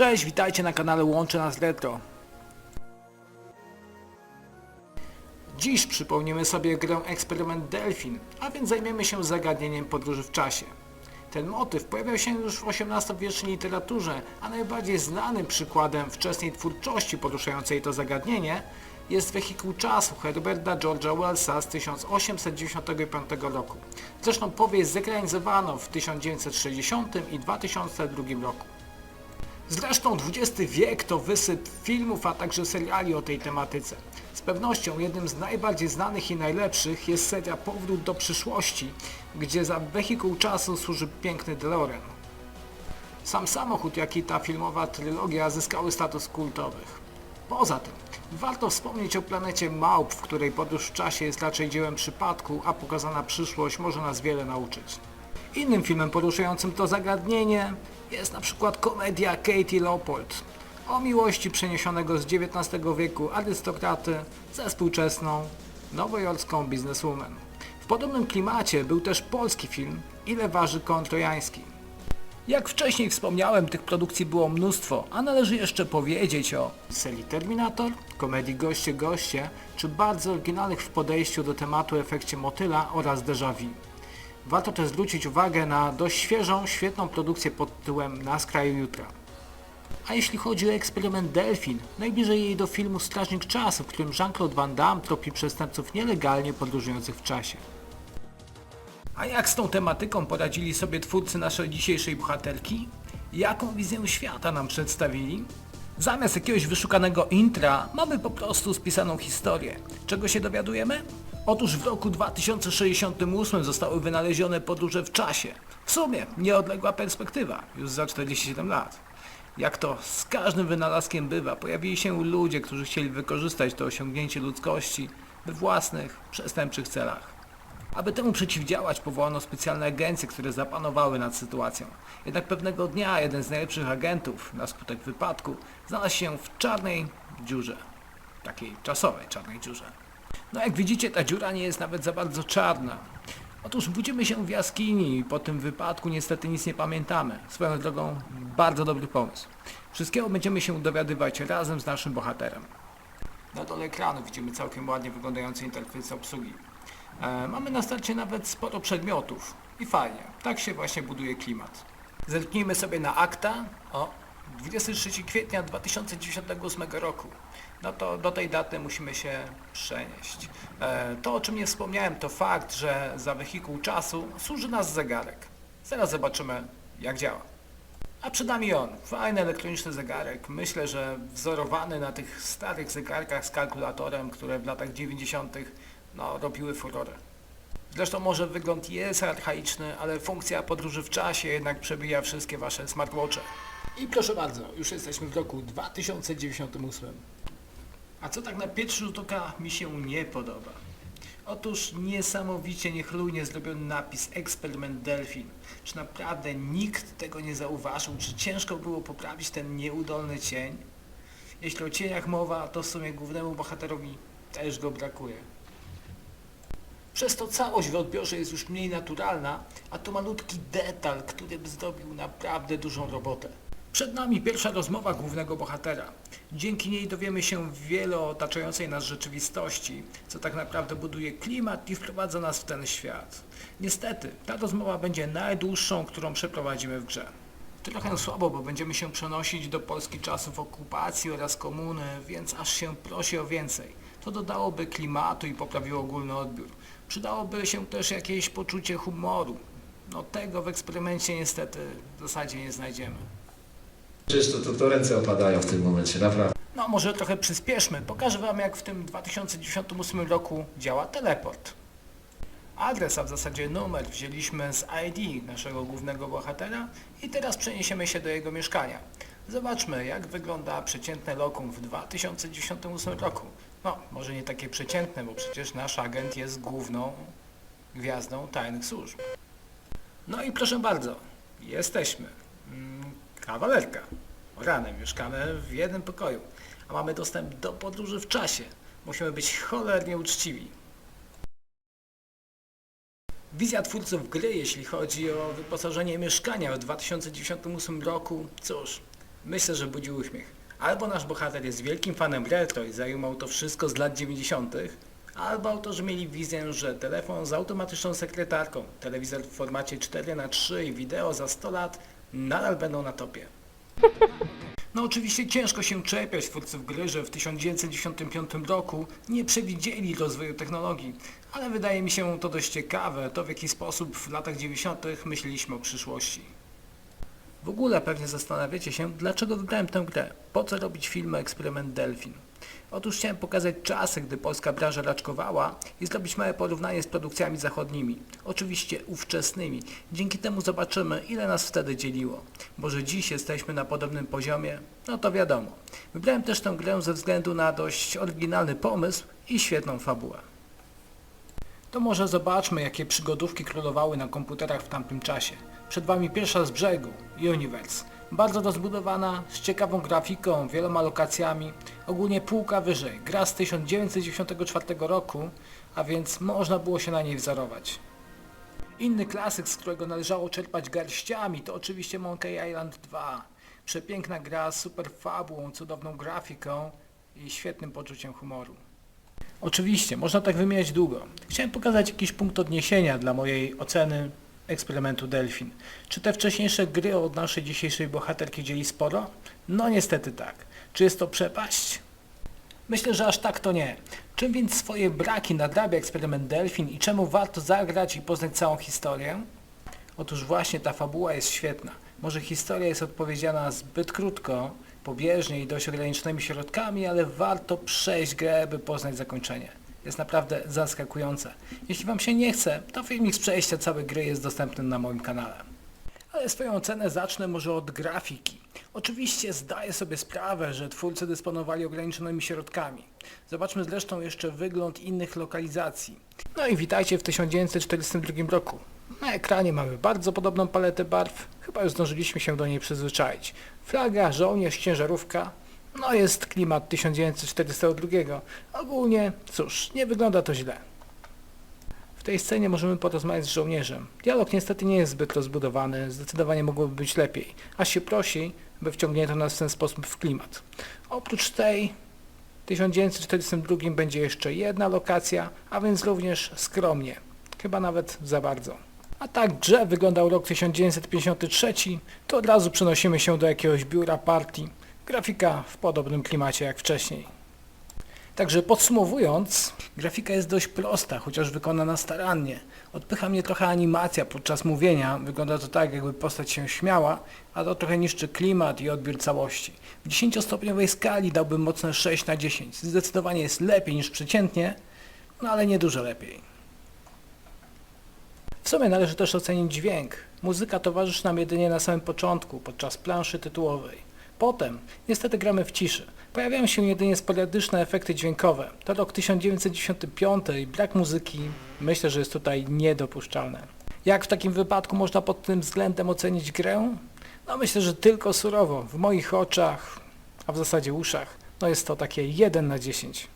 Cześć, witajcie na kanale Łączy Nas Retro. Dziś przypomnimy sobie grę Eksperyment Delfin, a więc zajmiemy się zagadnieniem podróży w czasie. Ten motyw pojawiał się już w XVIII-wiecznej literaturze, a najbardziej znanym przykładem wczesnej twórczości poruszającej to zagadnienie jest wehikuł czasu Herberta George'a Wellsa z 1895 roku. Zresztą powieść zekranizowano w 1960 i 2002 roku. Zresztą XX wiek to wysyp filmów, a także seriali o tej tematyce. Z pewnością jednym z najbardziej znanych i najlepszych jest seria Powrót do przyszłości, gdzie za wehikuł czasu służy piękny DeLorean. Sam samochód, jak i ta filmowa trylogia zyskały status kultowych. Poza tym, warto wspomnieć o planecie Małp, w której podróż w czasie jest raczej dziełem przypadku, a pokazana przyszłość może nas wiele nauczyć. Innym filmem poruszającym to zagadnienie jest na przykład komedia Katie Leopold o miłości przeniesionego z XIX wieku arystokraty ze współczesną, nowojorską bizneswoman. W podobnym klimacie był też polski film Ile waży koń trojański. Jak wcześniej wspomniałem, tych produkcji było mnóstwo, a należy jeszcze powiedzieć o serii Terminator, komedii Goście Goście, czy bardzo oryginalnych w podejściu do tematu efekcie motyla oraz déjà vu. Warto też zwrócić uwagę na dość świeżą, świetną produkcję pod tytułem Na skraju jutra. A jeśli chodzi o eksperyment Delfin, najbliżej jej do filmu Strażnik Czasu, w którym Jean-Claude Van Damme tropi przestępców nielegalnie podróżujących w czasie. A jak z tą tematyką poradzili sobie twórcy naszej dzisiejszej bohaterki? Jaką wizję świata nam przedstawili? Zamiast jakiegoś wyszukanego intra mamy po prostu spisaną historię. Czego się dowiadujemy? Otóż w roku 2068 zostały wynalezione podróże w czasie. W sumie nieodległa perspektywa, już za 47 lat. Jak to z każdym wynalazkiem bywa, pojawili się ludzie, którzy chcieli wykorzystać to osiągnięcie ludzkości we własnych, przestępczych celach. Aby temu przeciwdziałać, powołano specjalne agencje, które zapanowały nad sytuacją. Jednak pewnego dnia jeden z najlepszych agentów, na skutek wypadku, znalazł się w czarnej dziurze. Takiej czasowej czarnej dziurze. No jak widzicie, ta dziura nie jest nawet za bardzo czarna. Otóż budzimy się w jaskini i po tym wypadku niestety nic nie pamiętamy. Swoją drogą, bardzo dobry pomysł. Wszystkiego będziemy się dowiadywać razem z naszym bohaterem. Na dole ekranu widzimy całkiem ładnie wyglądający interfejs obsługi. E, mamy na starcie nawet sporo przedmiotów. I fajnie, tak się właśnie buduje klimat. Zerknijmy sobie na akta. O, 23 kwietnia 2098 roku. No to do tej daty musimy się przenieść. E, to o czym nie wspomniałem to fakt, że za wehikuł czasu służy nas zegarek. Zaraz zobaczymy jak działa. A przed nami on, fajny elektroniczny zegarek. Myślę, że wzorowany na tych starych zegarkach z kalkulatorem, które w latach 90. no, robiły furorę. Zresztą może wygląd jest archaiczny, ale funkcja podróży w czasie jednak przebija wszystkie Wasze smartwatche. I proszę bardzo, już jesteśmy w roku 2098. A co tak na pierwszy rzut oka mi się nie podoba? Otóż niesamowicie niechlujnie zrobiony napis Eksperyment Delfin. Czy naprawdę nikt tego nie zauważył? Czy ciężko było poprawić ten nieudolny cień? Jeśli o cieniach mowa, to w sumie głównemu bohaterowi też go brakuje. Przez to całość w odbiorze jest już mniej naturalna, a to malutki detal, który by zrobił naprawdę dużą robotę. Przed nami pierwsza rozmowa głównego bohatera. Dzięki niej dowiemy się wiele o otaczającej nas rzeczywistości, co tak naprawdę buduje klimat i wprowadza nas w ten świat. Niestety, ta rozmowa będzie najdłuższą, którą przeprowadzimy w grze. Trochę słabo, bo będziemy się przenosić do Polski czasów okupacji oraz komuny, więc aż się prosi o więcej. To dodałoby klimatu i poprawiło ogólny odbiór. Przydałoby się też jakieś poczucie humoru. No tego w eksperymencie niestety w zasadzie nie znajdziemy. Przecież to, to, to ręce opadają w tym momencie, naprawdę. No może trochę przyspieszmy. Pokażę Wam jak w tym 2098 roku działa teleport. Adres, a w zasadzie numer wzięliśmy z ID naszego głównego bohatera i teraz przeniesiemy się do jego mieszkania. Zobaczmy jak wygląda przeciętne lokum w 2098 roku. No, może nie takie przeciętne, bo przecież nasz agent jest główną gwiazdą tajnych służb. No i proszę bardzo, jesteśmy. Kawalerka. Rany, mieszkamy w jednym pokoju, a mamy dostęp do podróży w czasie. Musimy być cholernie uczciwi. Wizja twórców gry, jeśli chodzi o wyposażenie mieszkania w 2098 roku, cóż, Myślę, że budzi uśmiech. Albo nasz bohater jest wielkim fanem retro i zajmował to wszystko z lat 90., albo autorzy mieli wizję, że telefon z automatyczną sekretarką, telewizor w formacie 4x3 i wideo za 100 lat nadal będą na topie. No oczywiście ciężko się czepiać twórców gry, że w 1995 roku nie przewidzieli rozwoju technologii, ale wydaje mi się to dość ciekawe, to w jaki sposób w latach 90. myśleliśmy o przyszłości. W ogóle pewnie zastanawiacie się, dlaczego wybrałem tę grę, po co robić film Eksperyment Delfin. Otóż chciałem pokazać czasy, gdy polska branża raczkowała i zrobić małe porównanie z produkcjami zachodnimi, oczywiście ówczesnymi. Dzięki temu zobaczymy, ile nas wtedy dzieliło. Bo że dziś jesteśmy na podobnym poziomie, no to wiadomo. Wybrałem też tę grę ze względu na dość oryginalny pomysł i świetną fabułę. To może zobaczmy, jakie przygodówki królowały na komputerach w tamtym czasie. Przed Wami pierwsza z brzegu, Universe. Bardzo rozbudowana, z ciekawą grafiką, wieloma lokacjami, ogólnie półka wyżej. Gra z 1994 roku, a więc można było się na niej wzorować. Inny klasyk, z którego należało czerpać garściami, to oczywiście Monkey Island 2. Przepiękna gra z super fabułą, cudowną grafiką i świetnym poczuciem humoru. Oczywiście, można tak wymieniać długo. Chciałem pokazać jakiś punkt odniesienia dla mojej oceny eksperymentu Delfin. Czy te wcześniejsze gry od naszej dzisiejszej bohaterki dzieli sporo? No niestety tak. Czy jest to przepaść? Myślę, że aż tak to nie. Czym więc swoje braki nadrabia eksperyment Delfin i czemu warto zagrać i poznać całą historię? Otóż właśnie ta fabuła jest świetna. Może historia jest odpowiedziana zbyt krótko, pobieżnie i dość ograniczonymi środkami, ale warto przejść grę, by poznać zakończenie. Jest naprawdę zaskakujące. Jeśli Wam się nie chce, to filmik z przejścia całej gry jest dostępny na moim kanale. Ale swoją ocenę zacznę może od grafiki. Oczywiście zdaję sobie sprawę, że twórcy dysponowali ograniczonymi środkami. Zobaczmy zresztą jeszcze wygląd innych lokalizacji. No i witajcie w 1942 roku. Na ekranie mamy bardzo podobną paletę barw, chyba już zdążyliśmy się do niej przyzwyczaić. Flaga, żołnierz, ciężarówka, no jest klimat 1942. Ogólnie, cóż, nie wygląda to źle. W tej scenie możemy porozmawiać z żołnierzem. Dialog niestety nie jest zbyt rozbudowany, zdecydowanie mogłoby być lepiej, a się prosi, by wciągnięto nas w ten sposób w klimat. Oprócz tej w 1942 będzie jeszcze jedna lokacja, a więc również skromnie, chyba nawet za bardzo. A tak grze wyglądał rok 1953, to od razu przenosimy się do jakiegoś biura partii. Grafika w podobnym klimacie jak wcześniej. Także podsumowując, grafika jest dość prosta, chociaż wykonana starannie. Odpycha mnie trochę animacja podczas mówienia, wygląda to tak jakby postać się śmiała, a to trochę niszczy klimat i odbiór całości. W 10-stopniowej skali dałbym mocne 6 na 10. Zdecydowanie jest lepiej niż przeciętnie, no ale nie dużo lepiej. W sumie należy też ocenić dźwięk. Muzyka towarzyszy nam jedynie na samym początku, podczas planszy tytułowej. Potem, niestety gramy w ciszy. Pojawiają się jedynie sporadyczne efekty dźwiękowe. To rok 1995 i brak muzyki myślę, że jest tutaj niedopuszczalne. Jak w takim wypadku można pod tym względem ocenić grę? No myślę, że tylko surowo. W moich oczach, a w zasadzie uszach, no jest to takie 1 na 10.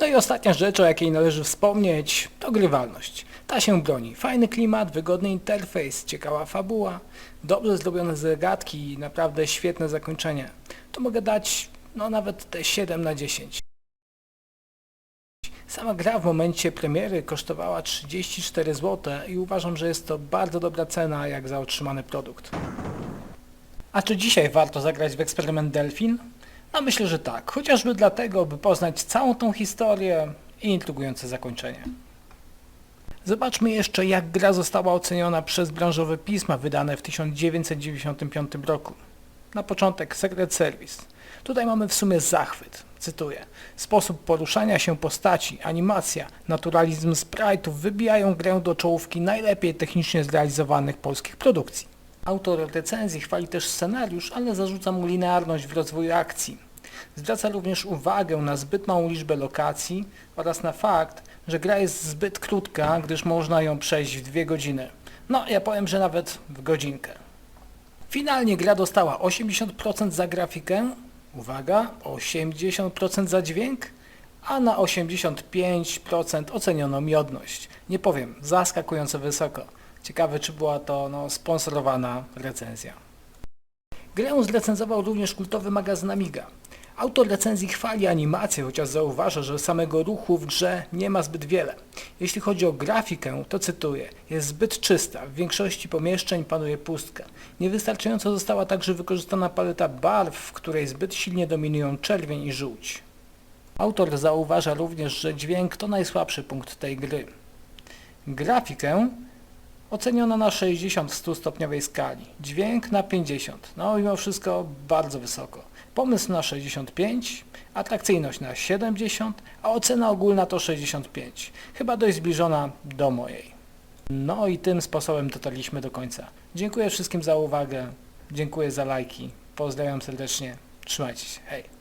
No i ostatnia rzecz, o jakiej należy wspomnieć, to grywalność. Ta się broni. Fajny klimat, wygodny interfejs, ciekawa fabuła, dobrze zrobione zagadki i naprawdę świetne zakończenie. To mogę dać, no nawet te 7 na 10. Sama gra w momencie premiery kosztowała 34 zł i uważam, że jest to bardzo dobra cena jak za otrzymany produkt. A czy dzisiaj warto zagrać w eksperyment Delfin? No myślę, że tak, chociażby dlatego, by poznać całą tą historię i intrygujące zakończenie. Zobaczmy jeszcze, jak gra została oceniona przez branżowe pisma wydane w 1995 roku. Na początek Secret Service. Tutaj mamy w sumie zachwyt. Cytuję. Sposób poruszania się postaci, animacja, naturalizm sprite'ów wybijają grę do czołówki najlepiej technicznie zrealizowanych polskich produkcji. Autor recenzji chwali też scenariusz, ale zarzuca mu linearność w rozwoju akcji. Zwraca również uwagę na zbyt małą liczbę lokacji oraz na fakt, że gra jest zbyt krótka, gdyż można ją przejść w dwie godziny. No, ja powiem, że nawet w godzinkę. Finalnie gra dostała 80% za grafikę, uwaga, 80% za dźwięk, a na 85% oceniono miodność. Nie powiem, zaskakująco wysoko. Ciekawe, czy była to no, sponsorowana recenzja. Grę zrecenzował również kultowy magazyn Amiga. Autor recenzji chwali animację, chociaż zauważa, że samego ruchu w grze nie ma zbyt wiele. Jeśli chodzi o grafikę, to cytuję, jest zbyt czysta, w większości pomieszczeń panuje pustka. Niewystarczająco została także wykorzystana paleta barw, w której zbyt silnie dominują czerwień i żółć. Autor zauważa również, że dźwięk to najsłabszy punkt tej gry. Grafikę oceniono na 60 w 100 stopniowej skali, dźwięk na 50, no mimo wszystko bardzo wysoko. Pomysł na 65, atrakcyjność na 70, a ocena ogólna to 65. Chyba dość zbliżona do mojej. No i tym sposobem dotarliśmy do końca. Dziękuję wszystkim za uwagę, dziękuję za lajki, pozdrawiam serdecznie, trzymajcie się, hej.